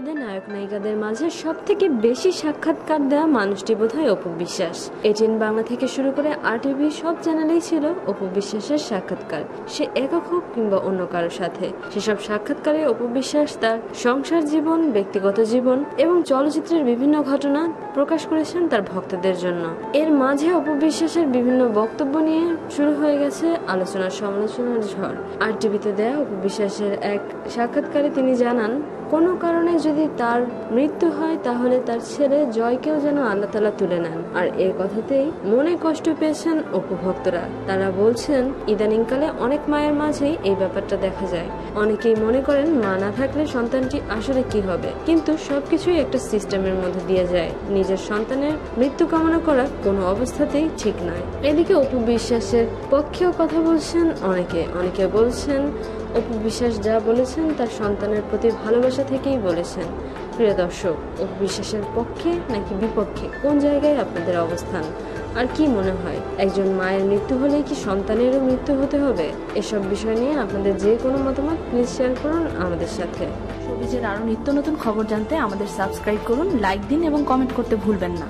ঈদে নায়ক নায়িকাদের মাঝে সব থেকে বেশি সাক্ষাৎকার দেওয়া মানুষটি বোধহয় অপু বিশ্বাস। এটিএন বাংলা থেকে শুরু করে আর টিভি সব চ্যানেলেই ছিল অপু বিশ্বাসের সাক্ষাৎকার। সে একক হোক কিংবা অন্য কারোর সাথে। সেসব সাক্ষাৎকারে অপু বিশ্বাস তার সংসার জীবন, ব্যক্তিগত জীবন এবং চলচ্চিত্রের বিভিন্ন ঘটনা প্রকাশ করেছেন তার ভক্তদের জন্য। এর মাঝে অপু বিশ্বাসের বিভিন্ন বক্তব্য নিয়ে শুরু হয়ে গেছে আলোচনা সমালোচনার ঝড়। আর টিভিতে দেয়া অপু বিশ্বাসের এক সাক্ষাৎকারে তিনি জানান, কোনো কারণে যদি তার মৃত্যু হয়, তাহলে তার ছেলে জয়কেও যেন আল্লাহ তালা তুলে নেন। আর এই কথাতেই মনে কষ্ট পেয়েছেন উপভক্তরা তারা বলছেন, ইদানিংকালে অনেক মায়ের মাঝেই এই ব্যাপারটা দেখা যায়। অনেকেই মনে করেন, মা না থাকলে সন্তানটি আসলে কি হবে? কিন্তু সবকিছুই একটা সিস্টেমের মধ্যে দিয়ে যায়। নিজের সন্তানের মৃত্যু কামনা করা কোনো অবস্থাতেই ঠিক নয়। এদিকে অপু বিশ্বাসের পক্ষেও কথা বলছেন অনেকে। অনেকে বলছেন, অপু বিশ্বাস যা বলেছেন, তার সন্তানের প্রতি ভালোবাসা থেকেই বলেছেন। প্রিয় দর্শক বিশ্বাসের পক্ষে নাকি বিপক্ষে কোন জায়গায় আপনাদের অবস্থান? আর কি মনে হয়, একজন মায়ের মৃত্যু হলে কি সন্তানেরও মৃত্যু হতে হবে? এসব বিষয় নিয়ে আপনাদের যে কোনো মতামত প্লিজ শেয়ার করুন আমাদের সাথে। সবিজের আরও নিত্য নতুন খবর জানতে আমাদের সাবস্ক্রাইব করুন লাইক দিন এবং কমেন্ট করতে ভুলবেন না।